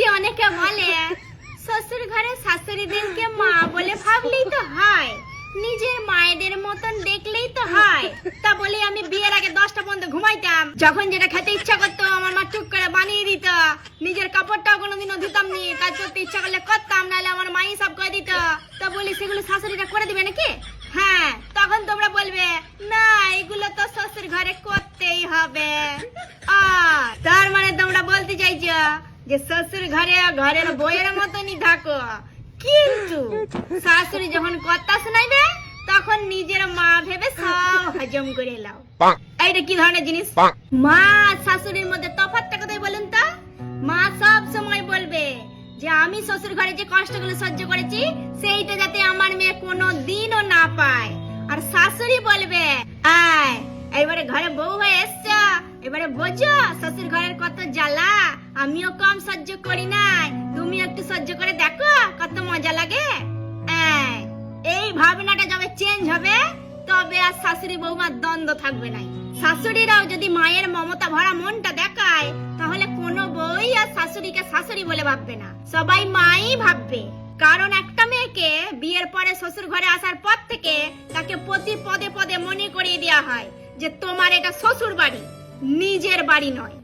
যে অনেকে বলে, শ্বশুর ঘরে শাশুড়িদেরকে মা বলে ভাবলেই তো হয়। নিজের মায়েদের মতন দেখলেই তো হয়। তা বলে আমি বিয়ের আগে দশটা পর্যন্ত ঘুমাইতাম। যখন যেটা খেতে ইচ্ছা করতো, আমার মা টুক করে বানিয়ে দিত। নিজের কাপড়টাও কোনোদিনও ধুতাম নি। কাজ করতে ইচ্ছা করলে করতাম, নাহলে আমার মাই সব করে দিত। তা বলি, সেগুলো শাশুড়িটা করে দিবে নাকি? হ্যাঁ। তখন তোমরা বলবে, না, এগুলো তো শ্বশুর ঘরে করতেই হবে। আর তার মানে তোমরা বলতে চাইছো যে শ্বশুর ঘরে ঘরের বইয়ের মতনই থাকো। কিন্তু শাশুড়ি যখন কথা শোনাইবে তখন নিজের মা ভেবে সব হজম করে লাও। এইটা কি ধরনের জিনিস? মা শাশুড়ির মধ্যে তফাৎটা কোথায় বলুন তো? মা সব সময় বলবে যে আমি শ্বশুর ঘরে যে কষ্টগুলো সহ্য করেছি সেইটা যাতে আমার মেয়ে কোনো দিনও না পায়। আর শাশুড়ি বলবে আয় এবারে ঘরে বউ এবারে বোঝো শ্বশুর ঘরের কত জ্বালা। আমিও কম সহ্য করি নাই। তুমি একটু সহ্য করে দেখো কত মজা লাগে। এই, ভাবনাটা যবে চেঞ্জ হবে তবে আর শাশুড়ি বৌমার দ্বন্দ্ব থাকবে নাই। শাশুড়িরাও যদি মায়ের মমতা ভরা মনটা দেখায় তাহলে কোনো বই আর শাশুড়িকে শাশুড়ি বলে ভাববে না। সবাই মাই ভাববে। কারণ একটা মেয়েকে বিয়ের পরে শ্বশুর ঘরে আসার পর থেকে তাকে প্রতি পদে পদে মনে করিয়ে দেওয়া হয় যে তোমার এটা শ্বশুর বাড়ি নিজের বাড়ি নয়।